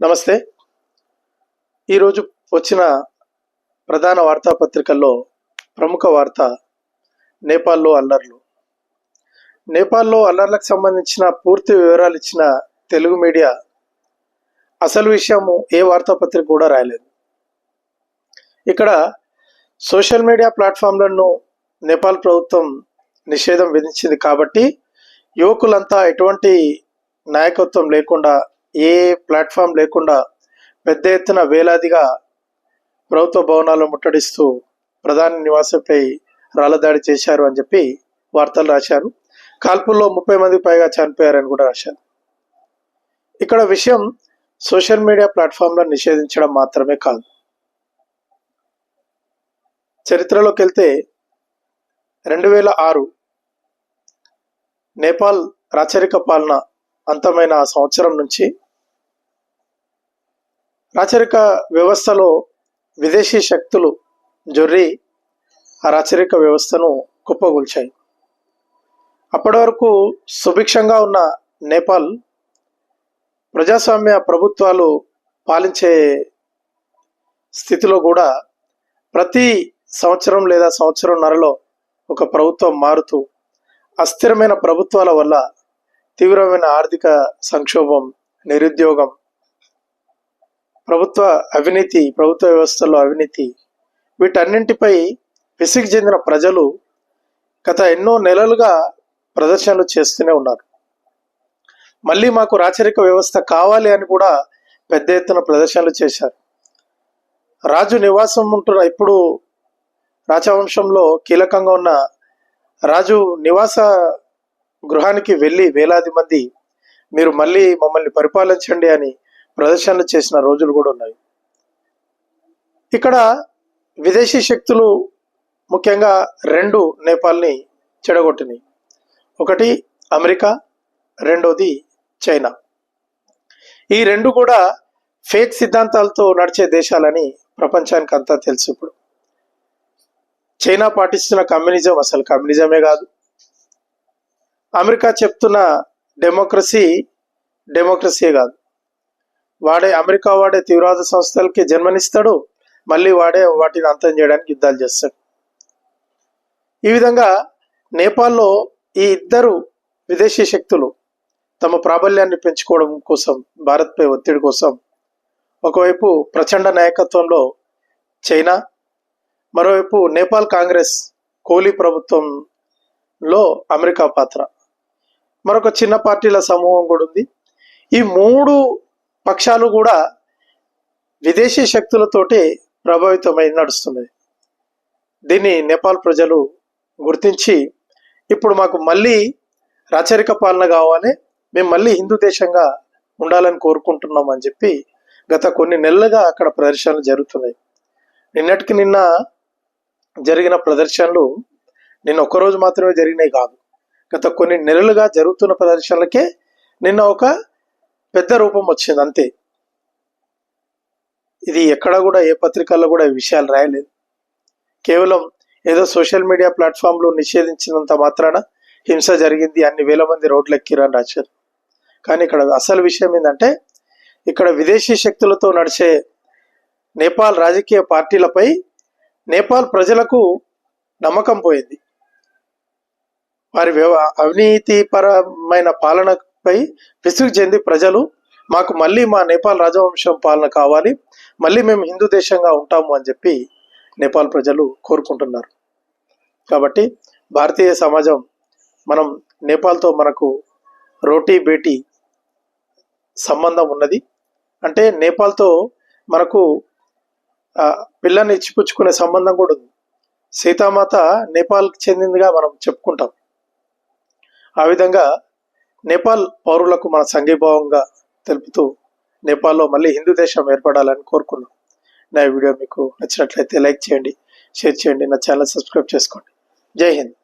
నమస్తే. ఈరోజు వచ్చిన ప్రధాన వార్తాపత్రికల్లో ప్రముఖ వార్త నేపాల్లో అల్లర్లు. నేపాల్లో అల్లర్లకు సంబంధించిన పూర్తి వివరాలు ఇచ్చిన తెలుగు మీడియా అసలు విషయము ఏ వార్తాపత్రిక కూడా రాయలేదు. ఇక్కడ సోషల్ మీడియా ప్లాట్ఫామ్లను నేపాల్ ప్రభుత్వం నిషేధం విధించింది కాబట్టి యువకులంతా ఎటువంటి నాయకత్వం లేకుండా ఏ ప్లాట్ఫామ్ లేకుండా పెద్ద ఎత్తున వేలాదిగా ప్రభుత్వ భవనాలు ముట్టడిస్తూ ప్రధాని నివాసంపై రాళ్ళదాడి చేశారు అని చెప్పి వార్తలు రాశారు. కాల్పుల్లో ముప్పై మంది పైగా చనిపోయారని కూడా రాశారు. ఇక్కడ విషయం సోషల్ మీడియా ప్లాట్ఫామ్లను నిషేధించడం మాత్రమే కాదు. చరిత్రలోకి వెళ్తే రెండు వేల ఆరు నేపాల్ రాచరిక పాలన అంతమైన సంవత్సరం నుంచి రాచరిక వ్యవస్థలో విదేశీ శక్తులు జొర్రి ఆ రాచరిక వ్యవస్థను కుప్పగొల్చాయి అప్పటి వరకు సుభిక్షంగా ఉన్న నేపాల్ ప్రజాస్వామ్య ప్రభుత్వాలు పాలించే స్థితిలో కూడా ప్రతి సంవత్సరం లేదా సంవత్సరం నరలో ఒక ప్రభుత్వం మారుతూ అస్థిరమైన ప్రభుత్వాల వల్ల తీవ్రమైన ఆర్థిక సంక్షోభం నిరుద్యోగం ప్రభుత్వ అవినీతి ప్రభుత్వ వ్యవస్థలో అవినీతి వీటన్నింటిపై విసిగి చెందిన ప్రజలు గత ఎన్నో నెలలుగా ప్రదర్శనలు చేస్తూనే ఉన్నారు. మళ్ళీ మాకు రాచరిక వ్యవస్థ కావాలి అని కూడా పెద్ద ఎత్తున ప్రదర్శనలు చేశారు. రాజు నివాసం ఉంటున్న ఇప్పుడు రాజవంశంలో కీలకంగా ఉన్న రాజు నివాస గృహానికి వెళ్ళి వేలాది మంది మీరు మళ్ళీ మమ్మల్ని పరిపాలించండి అని ప్రదర్శనలు చేసిన రోజులు కూడా ఉన్నాయి. ఇక్కడ విదేశీ శక్తులు ముఖ్యంగా రెండు నేపాల్ని చెడగొట్టినాయి ఒకటి అమెరికా రెండోది చైనా. ఈ రెండు కూడా ఫేక్ సిద్ధాంతాలతో నడిచే దేశాలని ప్రపంచానికి అంతా తెలుసు ఇప్పుడు. చైనా పాటిస్తున్న కమ్యూనిజం అసలు కమ్యూనిజమే కాదు. అమెరికా చెప్తున్న డెమోక్రసీ డెమోక్రసీ కాదు. వాడే అమెరికా వాడే తీవ్రవాద సంస్థలకి జన్మనిస్తాడు మళ్ళీ వాడే వాటిని అంతం చేయడానికి యుద్ధాలు చేస్తాడు. ఈ విధంగా నేపాల్లో ఈ ఇద్దరు విదేశీ శక్తులు తమ ప్రాబల్యాన్ని పెంచుకోవడం కోసం భారత్పై ఒత్తిడి కోసం ఒకవైపు ప్రచండ నాయకత్వంలో చైనా మరోవైపు నేపాల్ కాంగ్రెస్ కోహ్లీ ప్రభుత్వంలో అమెరికా పాత్ర. మరొక చిన్న పార్టీల సమూహం కూడా ఉంది. ఈ మూడు పక్షాలు కూడా విదేశీ శక్తులతోటి ప్రభావితమై నడుస్తున్నాయి. దీన్ని నేపాల్ ప్రజలు గుర్తించి ఇప్పుడు మాకు మళ్ళీ రాచరిక పాలన కావాలి మేము మళ్ళీ హిందూ దేశంగా ఉండాలని కోరుకుంటున్నాం అని చెప్పి గత కొన్ని నెలలుగా అక్కడ ప్రదర్శనలు జరుగుతున్నాయి. నిన్నటికి నిన్న జరిగిన ప్రదర్శనలు నిన్న ఒక్కరోజు మాత్రమే జరిగినాయి కాదు. గత కొన్ని నెలలుగా జరుగుతున్న ప్రదర్శనలకే నిన్న ఒక పెద్ద రూపం వచ్చింది అంతే. ఇది ఎక్కడ కూడా ఏ పత్రికల్లో కూడా ఈ విషయాలు రాయలేదు. కేవలం ఏదో సోషల్ మీడియా ప్లాట్ఫామ్లు నిషేధించినంత మాత్రాన హింస జరిగింది అన్ని వేల మంది రోడ్లు ఎక్కిరని రాశారు. కానీ ఇక్కడ అసలు విషయం ఏంటంటే ఇక్కడ విదేశీ శక్తులతో నడిచే నేపాల్ రాజకీయ పార్టీలపై నేపాల్ ప్రజలకు నమ్మకం పోయింది. వారి వ్యవ అవినీతిపరమైన పాలనపై విసుగు చెంది ప్రజలు మాకు మళ్ళీ మా నేపాల్ రాజవంశం పాలన కావాలి మళ్ళీ మేము హిందూ దేశంగా ఉంటాము అని చెప్పి నేపాల్ ప్రజలు కోరుకుంటున్నారు. కాబట్టి భారతీయ సమాజం మనం నేపాల్తో మనకు రోటీ బేటీ సంబంధం ఉన్నది. అంటే నేపాల్తో మనకు ఆ, పిల్లని ఇచ్చిపుచ్చుకునే సంబంధం కూడా ఉంది. సీతామాత నేపాల్కి చెందిందిగా మనం చెప్పుకుంటాం. ఆ విధంగా నేపాల్ పౌరులకు మన సంఘీభావంగా తెలుపుతూ నేపాల్లో మళ్ళీ హిందూ దేశం ఏర్పడాలని కోరుకున్నాం. నా ఈ వీడియో మీకు నచ్చినట్లయితే లైక్ చేయండి షేర్ చేయండి నా ఛానల్ సబ్స్క్రైబ్ చేసుకోండి. జై హింద్.